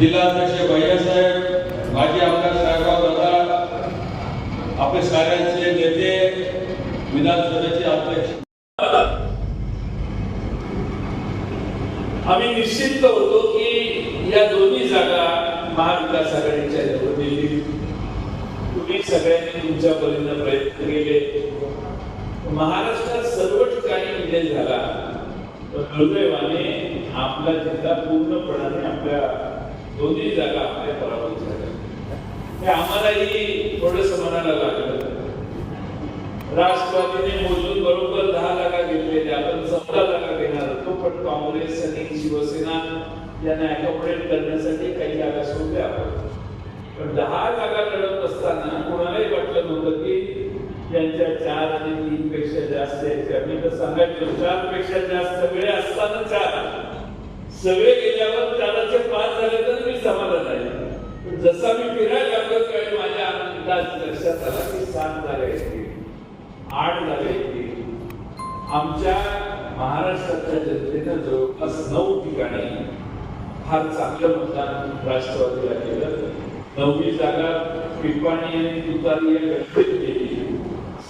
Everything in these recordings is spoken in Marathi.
जिल्हाध्यक्ष भैयासाहेब माजी आमदार साहेबराव दादा आपले साऱ्यांचे नेते विधानसभेचे अध्यक्ष. आम्ही निश्चित होतो की या दोन्ही जागा महाविकास आघाडीच्या निवडणुकीत तुम्ही सगळ्यांनी तुमच्या परीने प्रयत्न केले. महाराष्ट्रात सर्व ठिकाणी विजय झाला. तर दुर्दैवाने आपला जिल्हा पूर्णपणाने आपल्या दोन्ही जागा आपल्या पराभूत झाल्या. आम्हालाही थोडस मनाला लागलं. राष्ट्रवादीने मोजून बरोबर दहा जागा घेतलेले आपण चौदा जागा घेणार. होतो पण काँग्रेस आणि शिवसेना यांना अकोमोडेट करण्यासाठी काही जागा सोडल्या पण दहा जागा लढत असताना कोणालाही वाटलं नव्हतं की यांच्या चार आणि तीन पेक्षा जास्त यायचे मी तर सांगायचो चारपेक्षा जास्त सगळे असताना चार. सगळे गेल्यावर चाराचे पाच झाले तर समाधान आहे. पण जसा मी फिरायला लागलो त्यावेळी माझ्या अंदाज लक्षात आला की सात जागा येतील आठ जागा येतील. आमच्या महाराष्ट्राच्या जनतेनं जवळपास नऊ ठिकाणी फार चांगलं मतदान राष्ट्रवादीला केलं. नववी जागा पिपाणी आणि तुतारी या गटरीत केली.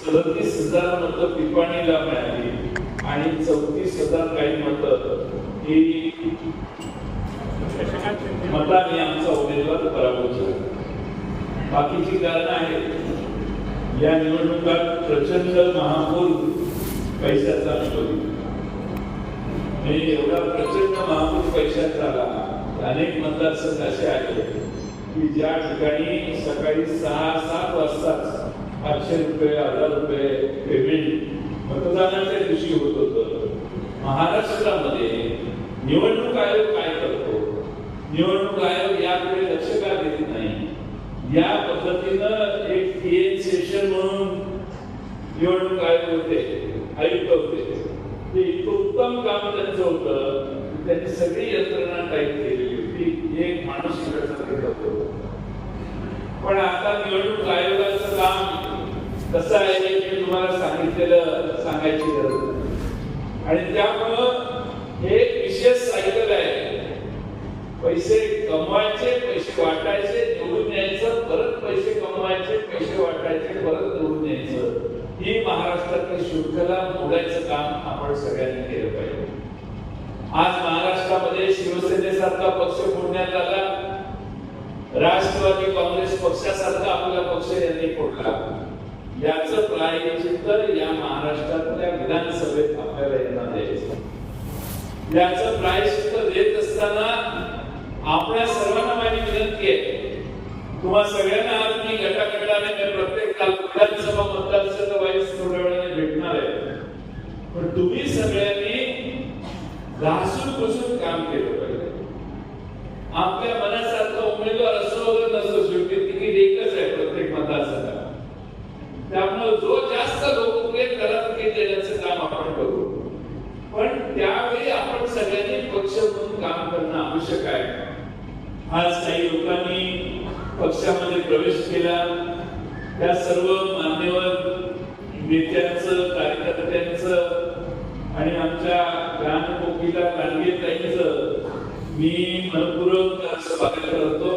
सदतीस हजार मतं पिपाणीला मिळाली आणि चौतीस हजार काही मतं ही मताने आमचा उमेदवार पराभव झाला बाकीची कारण आहेत. या निवडणुकात प्रचंड महापूर पैशाचा होती म्हणजे एवढा प्रचंड महापूर पैशात झाला अनेक मतदारसंघ असे आले की ज्या ठिकाणी सकाळी सहा सात वाजताच पाचशे रुपये हजार रुपये पेमेंट मतदानाच्या दिवशी होत होतं. महाराष्ट्रामध्ये निवडणूक आयोग काय करतो? निवडणूक आयोग याकडे लक्ष का देत नाही? या पद्धतीनं एक सेशन म्हणून निवडणूक आयोग होते आयुक्त होते. ते इतकं उत्तम काम त्यांचं होतं त्यांनी सगळी यंत्रणा टाईप केलेली होती. एक माणूस होतो. पण आता निवडणूक आयोगाचं काम कसं आहे हे मी तुम्हाला सांगितलेलं सांगायची गरज आणि त्यामुळं हे एक विशेष सायकल आहे पैसे कमवायचे पैसे वाटायचे निवडून यायचं परत पैसे कमवायचे पैसे वाटायचे परत निवडून यायचं. ही महाराष्ट्रातली शृंखला मोडायचं काम आपण सगळ्यांनी केलं पाहिजे. आज महाराष्ट्रामध्ये शिवसेनेसारखा पक्ष फोडण्यात आला. राष्ट्रवादी काँग्रेस पक्षासारखा आपला पक्ष यांनी फोडला. याच प्रायचित्त या महाराष्ट्रातल्या विधानसभेत आपल्याला यांना द्यायचं. याच प्रायश्चित्त देत असताना आपल्या सर्वांना माझी विनंती आहे. तुम्हा सगळ्यांना आज मी गटागटाने प्रत्येक काल विधानसभा मतदारसंघ वाईस थोड्या वेळाने भेटणार आहे. पण तुम्ही सगळ्यांनी घासून बसून काम केलं पाहिजे. आपल्या मनासारखा उमेदवार असो वगैरे नसतो. शेवटी तिकीट एकच आहे प्रत्येक मतदारसंघात. त्यामुळे जो जास्त लोकप्रिय त्याला तिकीट देण्याचं काम आपण करू पण त्यावेळी आपण सगळ्यांनी पक्ष म्हणून काम करणं आवश्यक आहे आज काही लोकांनी पक्षामध्ये प्रवेश केला. त्या सर्व मान्यवर नेत्यांचं कार्यकर्त्यांचं आणि आमच्या ग्रामकोकीला ताईंचं मी मनपूर्वक स्वागत करतो.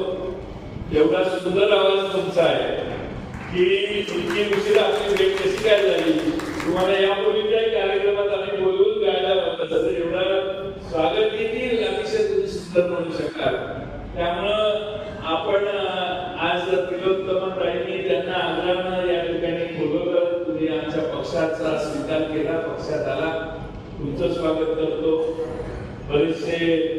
एवढा सुंदर आवाज तुमचा आहे की तुमची उशीर आपली भेट कशी काय झाली? तुम्हाला यापूर्वी काही कार्यक्रमात आम्ही बोलवून गायला तसं एवढा स्वागत देखील अतिशय तुम्ही सुंदर म्हणू शकाल. त्यामुळं आपण आज तिलोत्तम ताईंनी त्यांना आग्रहानं या ठिकाणी बोलवलं. तुम्ही आमच्या पक्षाचा स्वीकार केला पक्षात आला. तुमचं स्वागत करतो. बरेचसे